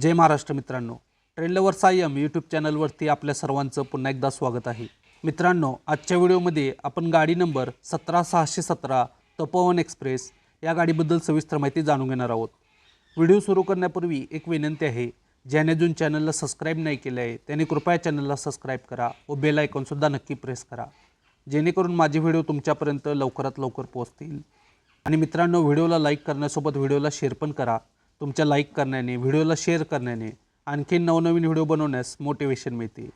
जय महाराष्ट्र मित्रांनो. ट्रेलवर सायम यूट्यूब चॅनलवरती आपल्या सर्वांचं पुन्हा एकदा स्वागत आहे. मित्रांनो आजच्या व्हिडिओमध्ये आपण गाडी नंबर सतरा सहाशे सतरा तपोवन एक्सप्रेस या गाडीबद्दल सविस्तर माहिती जाणून घेणार आहोत. व्हिडिओ सुरू करण्यापूर्वी एक विनंती आहे ज्याने अजून चॅनलला सबस्क्राईब नाही केले आहे त्याने कृपया चॅनलला सबस्क्राईब करा व बेल आयकॉनसुद्धा नक्की प्रेस करा. जेणेकरून माझे व्हिडिओ तुमच्यापर्यंत लवकरात लवकर पोहोचतील. आणि मित्रांनो व्हिडिओला लाईक करण्यासोबत व्हिडिओला शेअर पण करा. तुमच्या लाईक करण्याने व्हिडिओला शेअर करण्याने आणखी नवनवीन व्हिडिओ बनवण्यास मोटिवेशन मिळते.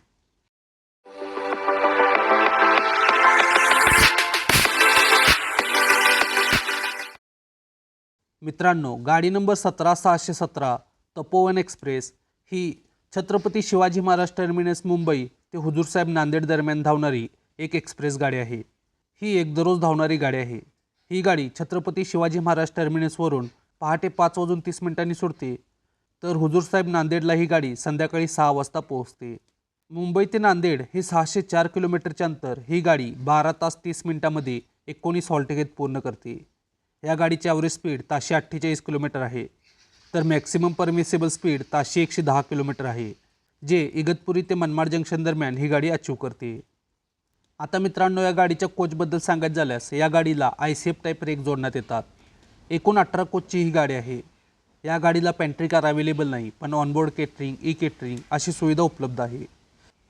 मित्रांनो गाडी नंबर सतरा सहाशे सतरा तपोवन एक्सप्रेस ही छत्रपती शिवाजी महाराज टर्मिनस मुंबई ते हुजूरसाहेब नांदेड दरम्यान धावणारी एक एक्सप्रेस गाडी आहे. ही एक दररोज धावणारी गाडी आहे. ही गाडी छत्रपती शिवाजी महाराज टर्मिनसवरून पहाटे पाच वाजून तीस मिनिटांनी सुटते. तर हुजूरसाहेब नांदेडला ही गाडी संध्याकाळी सहा वाजता पोहोचते. मुंबई ते नांदेड हे सहाशे चार किलोमीटरचे अंतर. ही गाडी बारा तास तीस मिनिटामध्ये एकोणीस हॉल्ट पूर्ण करते. या गाडीची ॲव्हरेज स्पीड ताशे अठ्ठेचाळीस किलोमीटर आहे. तर मॅक्सिमम परमिसेबल स्पीड ताशे एकशे दहा किलोमीटर आहे. जे इगतपुरी ते मनमाड जंक्शन दरम्यान ही गाडी अचीव करते. आता मित्रांनो या गाडीच्या कोचबद्दल सांगायचं झाल्यास या गाडीला I C F type rake जोडण्यात येतात. एकूण अठरा कोचची ही गाडी आहे. या गाडीला पॅन्ट्री कार अवेलेबल नाही पण ऑनबोर्ड केटरिंग ई केटरिंग अशी सुविधा उपलब्ध आहे.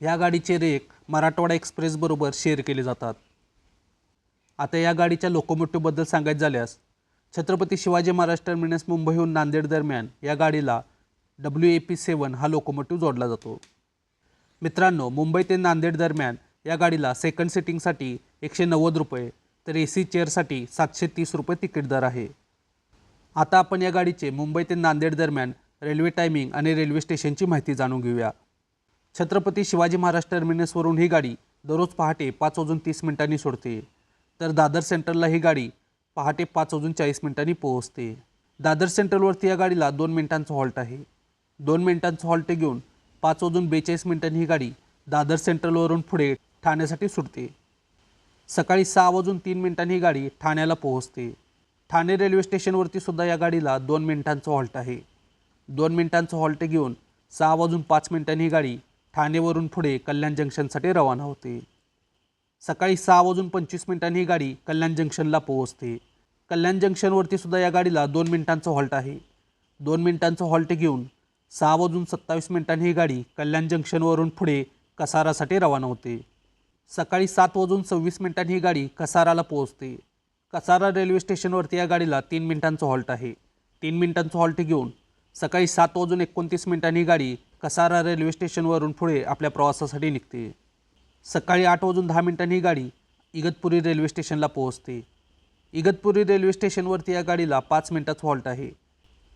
या गाडीचे रेक मराठवाडा एक्सप्रेसबरोबर शेअर केले जातात. आता या गाडीच्या लोकोमोटिव्हबद्दल सांगायचं झाल्यास छत्रपती शिवाजी महाराज टर्मिनस मुंबईहून नांदेड दरम्यान या गाडीला डब्ल्यू ए पी सेवन हा लोकोमोटिव्ह जोडला जातो. मित्रांनो मुंबई ते नांदेड दरम्यान या गाडीला सेकंड सिटिंगसाठी एकशे नव्वद रुपये तर ए सी चेअरसाठी सातशे तीस रुपये तिकीट दर आहे. आता आपण या गाडीचे मुंबई ते नांदेड दरम्यान रेल्वे टायमिंग आणि रेल्वे स्टेशनची माहिती जाणून घेऊया. छत्रपती शिवाजी महाराज टर्मिनसवरून ही गाडी दररोज पहाटे पाच वाजून तीस मिनिटांनी सोडते. तर दादर सेंट्रलला ही गाडी पहाटे पाच वाजून चाळीस मिनिटांनी पोहोचते. दादर सेंट्रलवरती या गाडीला दोन मिनिटांचा हॉल्ट आहे. दोन मिनिटांचं हॉल्ट घेऊन पाच वाजून बेचाळीस मिनिटांनी ही गाडी दादर सेंट्रलवरून पुढे ठाण्यासाठी सुटते. सकाळी सहा वाजून तीन मिनिटांनी ही गाडी ठाण्याला पोहोचते. ठाणे रेल्वे स्टेशनवरती सुद्धा या गाडीला दोन मिनिटांचं हॉल्ट आहे. दोन मिनिटांचं हॉल्ट घेऊन सहा वाजून पाच मिनिटांनी ही गाडी ठाणेवरून पुढे कल्याण जंक्शनसाठी रवाना होते. सकाळी सहा वाजून पंचवीस मिनिटांनी ही गाडी कल्याण जंक्शनला पोहोचते. कल्याण जंक्शनवरती सुद्धा या गाडीला दोन मिनिटांचं हॉल्ट आहे. दोन मिनिटांचं हॉल्ट घेऊन सहा वाजून सत्तावीस मिनिटांनी ही गाडी कल्याण जंक्शनवरून पुढे कसारासाठी रवाना होते. सकाळी सात वाजून सव्वीस मिनिटांनी ही गाडी कसाराला पोहोचते. कसारा रेल्वे स्टेशनवरती या गाडीला तीन मिनिटांचं हॉल्ट आहे. तीन मिनिटांचं हॉल्ट घेऊन सकाळी सात वाजून एकोणतीस मिनिटांनी गाडी कसारा रेल्वे स्टेशनवरून पुढे आपल्या प्रवासासाठी निघते. सकाळी आठ वाजून दहा मिनिटांनी ही गाडी इगतपुरी रेल्वे स्टेशनला पोहोचते. इगतपुरी रेल्वे स्टेशनवरती या गाडीला पाच मिनिटाचं हॉल्ट आहे.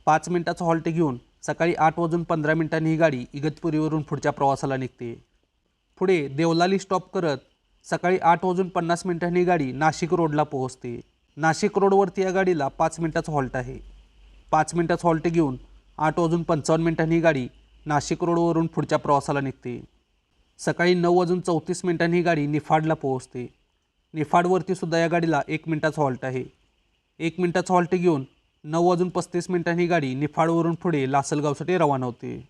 पाच मिनिटाचं हॉल्ट घेऊन सकाळी आठ वाजून पंधरा मिनिटांनी ही गाडी इगतपुरीवरून पुढच्या प्रवासाला निघते. पुढे देवलाली स्टॉप करत सकाळी आठ वाजून पन्नास मिनिटांनी ही गाडी नाशिक रोडला पोहोचते. नाशिक रोडवरती या गाडीला पाच मिनिटाचं हॉल्ट आहे. पाच मिनिटाचं हॉल्ट घेऊन आठ वाजून पंचावन्न मिनिटांनी ही गाडी नाशिक रोडवरून पुढच्या प्रवासाला निघते. सकाळी नऊ वाजून चौतीस मिनिटांनी ही गाडी निफाडला पोहोचते. निफाडवरती सुद्धा या गाडीला एक मिनिटाचा हॉल्ट आहे. एक मिनिटाचा हॉल्ट घेऊन नऊ वाजून पस्तीस मिनिटांनी ही गाडी निफाडवरून पुढे लासलगावसाठी रवाना होते.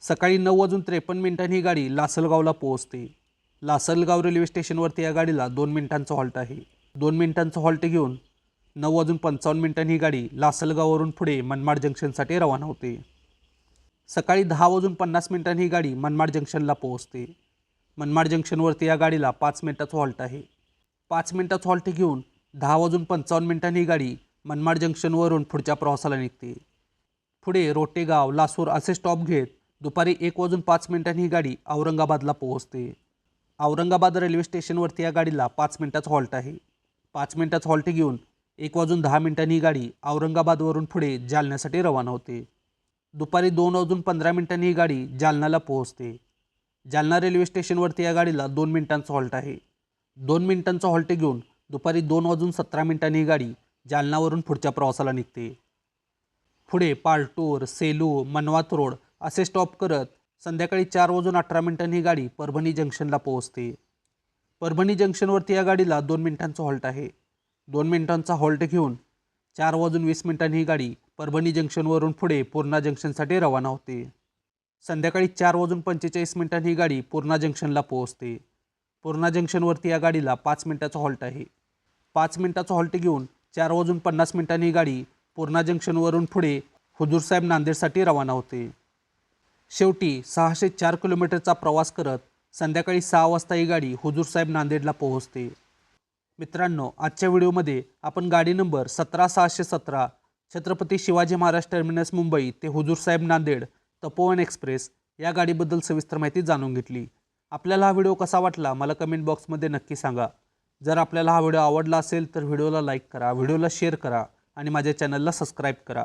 सकाळी नऊ वाजून त्रेपन्न मिनिटांनी ही गाडी लासलगावला पोहोचते. लासलगाव रेल्वे स्टेशनवरती या गाडीला दोन मिनिटांचं हॉल्ट आहे. दोन मिनिटांचं हॉल्ट घेऊन नऊ वाजून पंचावन्न मिनिटांनी ही गाडी लासलगाववरून पुढे मनमाड जंक्शनसाठी रवाना होते. सकाळी दहा वाजून पन्नास मिनिटांनी ही गाडी मनमाड जंक्शनला पोहोचते. मनमाड जंक्शनवरती या गाडीला पाच मिनिटाचं हॉल्ट आहे. पाच मिनिटाचं हॉल्ट घेऊन दहा वाजून पंचावन्न मिनिटांनी ही गाडी मनमाड जंक्शनवरून पुढच्या प्रवासाला निघते. पुढे रोटेगाव लासूर असे स्टॉप घेत दुपारी एक वाजून पाच मिनिटांनी ही गाडी औरंगाबादला पोहोचते. औरंगाबाद रेल्वे स्टेशनवरती या गाडीला पाच मिनटाचं हॉल्ट आहे. पाच मिनटाचं हॉल्ट घेऊन एक वाजून दहा मिनिटांनी ही गाडी औरंगाबादवरून पुढे जालन्यासाठी रवाना होते. दुपारी दोन वाजून पंधरा मिनिटांनी ही गाडी जालन्याला पोहोचते. जालना रेल्वे स्टेशनवरती या गाडीला दोन मिनिटांचं हॉल्ट आहे. दोन मिनिटांचं हॉल्ट घेऊन दुपारी दोन वाजून सतरा मिनिटांनी ही गाडी जालनावरून पुढच्या प्रवासाला निघते. पुढे पालटोर सेलू मनवात रोड असे स्टॉप करत संध्याकाळी चार वाजून अठरा मिनिटांनी ही गाडी परभणी जंक्शनला पोहोचते. परभणी जंक्शनवरती या गाडीला दोन मिनिटांचा हॉल्ट आहे. दोन मिनिटांचा हॉल्ट घेऊन चार वाजून वीस मिनिटांनी ही गाडी परभणी जंक्शनवरून पुढे पूर्णा जंक्शनसाठी रवाना होते. संध्याकाळी चार वाजून पंचेचाळीस मिनिटांनी ही गाडी पूर्णा जंक्शनला पोहोचते. पूर्णा जंक्शनवरती या गाडीला पाच मिनिटाचा हॉल्ट आहे. पाच मिनिटाचा हॉल्ट घेऊन चार वाजून पन्नास मिनिटांनी ही गाडी पूर्णा जंक्शनवरून पुढे हुजूरसाहेब नांदेडसाठी रवाना होते. शेवटी सहाशे चार किलोमीटरचा प्रवास करत संध्याकाळी सहा वाजता ही गाडी हुजूरसाहेब नांदेडला पोहोचते. मित्रांनो आजच्या व्हिडिओमध्ये आपण गाडी नंबर सतरा सहाशे सतरा छत्रपती शिवाजी महाराज टर्मिनस मुंबई ते हुजूरसाहेब नांदेड तपोवन एक्सप्रेस या गाडीबद्दल सविस्तर माहिती जाणून घेतली. आपल्याला हा व्हिडिओ कसा वाटला मला कमेंट बॉक्समध्ये नक्की सांगा. जर आपल्याला हा व्हिडिओ आवडला असेल तर व्हिडिओला लाईक करा व्हिडिओला शेअर करा आणि माझ्या चॅनलला सबस्क्राईब करा.